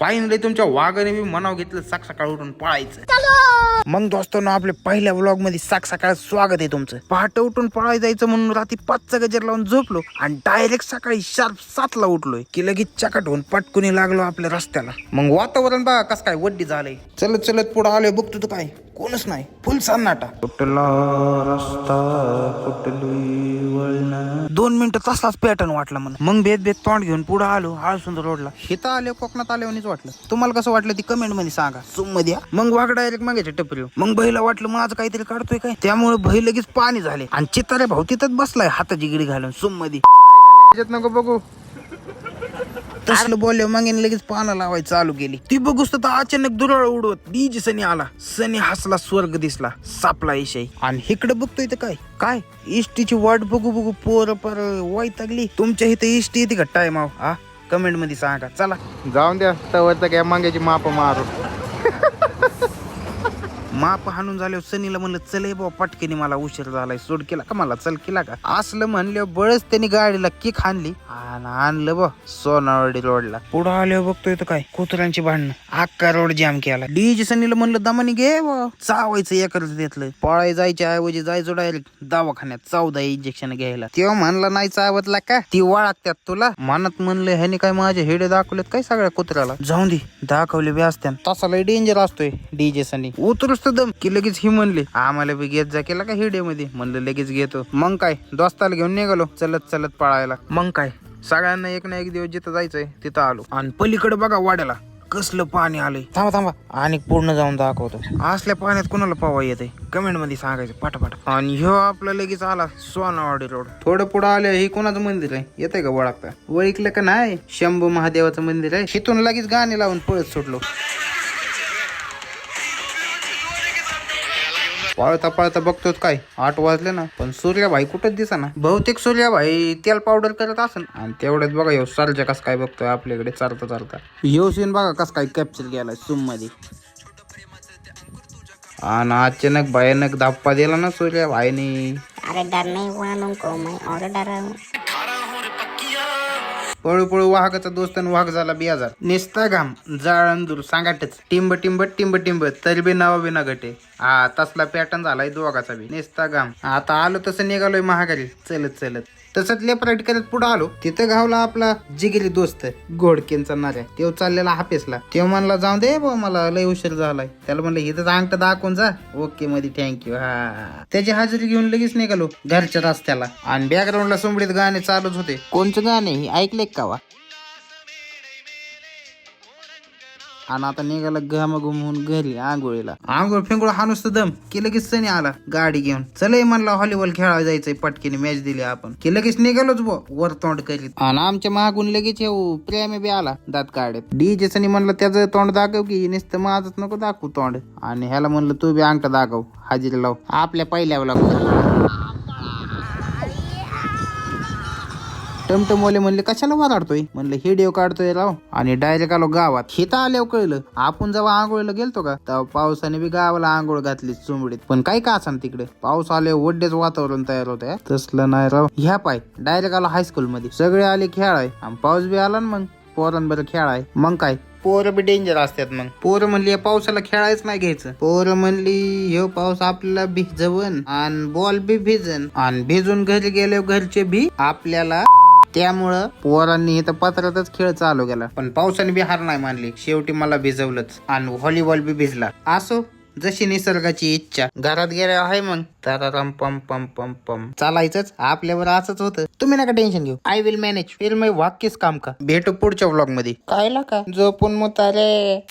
Finally तुमच्या वाघाने बी मनाव घेतलं सक सकाळ उठून पळायचं. मग दोस्तांनो आपल्या पहिल्या व्लॉगमध्ये सक सकाळ स्वागत आहे तुमचं. पहाटे उठून पळायला जायचं म्हणून रात्री पाचचा गजर लावून झोपलो आणि डायरेक्ट सकाळी शार्प सातला उठलोय. की लगेच चकाट होऊन पटकुनी लागलो आपल्या रस्त्याला. मग वातावरण बघा कस काय वड्डी झालंय. चलत चलत पुढे आलोय बघतो तू काय. कोणच नाही. फुल सन्नाटा. कुठला रस्ता कुठली दोन मिनिटं तसाच पॅटर्न वाटला मला. मग भेद भेद तोंड घेऊन पुढे आलो हा सुंदर रोडला हिथं आले कोकणात आल्यावरच वाटलं. तुम्हाला कसं वाटलं ती कमेंटमध्ये सांगा. सुममध्ये या. मग वाघ डायरेक्ट मागायच्या टपरी मग बहिला वाटलं माझं काहीतरी काढतोय काय? त्यामुळे बही लगेच पाणी झाले. आणि चित्तारे भाऊ तिथंच बसलाय हाताची गिडी घालून. सुममध्ये. नको बघू. तसलं बोलले मग लगेच पानं लावायला चालू केली. ती बघूस तर अचानक दुरळ उडवत. डीजी सनी आला. सनी हसला स्वर्ग दिसला. सापला इशाई आणि इकडे बघतोय तर काय? काय? इष्टीची वाट बघू बघू पोर पर वैतागली. तुमच्या इथे इष्टी येते का? टाइम हा? कमेंटमध्ये सांगा. चला. जाऊन द्या. तवर तर काय मागायची माप मारू. माप हाणून झाल्यावर सनीला म्हणलं चल बाबा पटकेने मला उशीर झालाय सोड केला का मला चल केला का? असलं म्हणल्यावर बळच त्यांनी गाडीला किक हाणली आणि आणलं बा सोनावडी रोडला. पुढं आल्यावर बघतोय तर काय कुत्र्यांची भांडणं. अक्का रोड जाम केला डीजी सनीला म्हणलं दमानी घे बा चावायचं एकच देतलं. पळाय जायच्या ऐवजी जायचो डायरेक्ट दवाखान्यात चौदा इंजेक्शन घ्यायला. तेव्हा म्हणला नाही चावतला का? ती वळखत्यात तुला. मनात म्हणलं ह्यानी काय माझे हेडे दाखवलेत काय सगळ्या कुत्र्याला? जाऊन दे दाखवले बी असत्या तसा लय डेंजर असतोय डीजे सनी. उतरूच तर दम की लगेच ही म्हणले आम्हाला बी घेत जा केला का हिडे मध्ये म्हणलं लगेच घेतो. मग काय? दोस्ताला घेऊन निघालो चलत चलत पळायला. मग काय? सगळ्यांना एक ना एक दिवस जिथं जायचंय तिथं आलो. आणि पलीकडे बघा वाड्याला कसलं पाणी आलंय. थांबा थांबा. आणि पूर्ण जाऊन दाखवतो. असल्या पाण्यात कोणाला पावा येते कमेंटमध्ये सांगायचं पटापट. आणि ह्यो आपला लगेच आला सोनावाडी रोड थोडं पुढे आलं हे कोणाचं मंदिर आहे? येतंय का वळखता? वळखलं का नाही? शंभू महादेवाचं मंदिर आहे. तिथून लगेच गाणे लावून पळत सुटलो. पळता पळता बघतोच काय? आठ वाजले ना पण सूर्याभाई कुठंच दिसा ना बहुतेक सूर्याभाई तेल पावडर करत असन. आणि तेवढ्यात बघा ह्यो सरजा कस काय बघतोय आपल्याकडे चालता चालता ह्यो सीन बघा कस काय कॅप्चर केलाय सुममध्ये. आणि अचानक भयानक धाप्पा दिला ना सूर्याभाईने अरे मैं और डराऊं पळू पळू वाहकाचा दोस्त आणि वाहक झाला बियाजार. निस्ता घाम जाळंदूर सांगाटच टिंब टिंब टिंब टिंब तरी बी नावा बिना घटे. हा तसला पॅटर्न झालाय दोघाचा बी. निस्ता घाम. आता आलो तसं निघालोय महागारी. चलत चलत. तसंच लेफ्ट करत पुढे आलो तिथं गावला आपला जिगिरी दोस्त घोडकेंचा नाऱ्या तेव्हा चाललेला हापेसला तेव्हा म्हणला जाऊ दे बा मला लय उशीर झालाय. त्याला म्हणलं इथं अंगठ दाखवून जा. ओके मध्ये थँक्यू हा. त्याची हजेरी घेऊन लगेच निघालो घरच्या रस्त्याला. आणि बॅकग्राऊंडला सुंबडीत गाणे चालूच होते. कोणचं गाणे हे ऐकले का वा? आणि आता निघाला घाम घुमून घरी आंघोळीला. आंघोळ फिंगोळ हा नुसतं दम. की लगेच सनी आला गाडी घेऊन. चल म्हणला व्हॉलीबॉल खेळायला जायचंय पटकीने मॅच दिली आपण. की लगेच निघालोच बो वर तोंड करीत. आणि आमच्या मागून लगेच येऊ प्रेम बी आला दात काढत. डीजे सनी म्हणलं त्याचं तोंड दाखव की नुसतं माझंच नको दाखवू तोंड. आणि ह्याला म्हणलं तू बी अंगठा दाखव हाजिरी लाव. आपल्या पहिल्या लागू टमटमवाले म्हणले कशाला वादाडतोय? म्हणलं हिडिओ काढतोय राव. आणि डायरेक्ट आलो गावात. हिथं आल्यावर कळलं. आपण जेव्हा आंघोळीला गेलतो का तेव्हा पावसाने बी गावाला आंघोळ घातली चुंबडीत. पण काय का असं तिकडे? पाऊस आल्यावर वड्डेच वातावरण तयार होत तसलं नाही राव. ह्या पाय डायरेक्ट आलो हायस्कूल मध्ये. सगळे आले खेळाय. आणि पाऊस बी आला ना मग. पोरांबर खेळाय. मग काय? पोरं बी डेंजर असतात मग. पोरं म्हणली या पावसाला खेळायच नाही घ्यायचं. पोरं म्हणली ह्यो पाऊस आपल्याला भिजवन आणि बॉल बी भिजन आणि भिजून घरी गेले घरचे भी आपल्याला त्यामुळं पोरांनी इथं पत्रातच खेळ चालू केला. पण पावसाने बी हार नाही मानली. शेवटी मला भिजवलंच. आणि व्हॉलीबॉल बी भिजला. असो जशी निसर्गाची इच्छा. घरात गेले आहे मग. ताराराम पम पम पम पम. चालायचंच. आपल्यावर असंच होतं. तुम्ही नका टेन्शन घेऊ. आय विल मॅनेज फिर मी वाक्यच काम का? भेटू पुढच्या व्लॉगमध्ये. कायला का? झोपून मुतारे.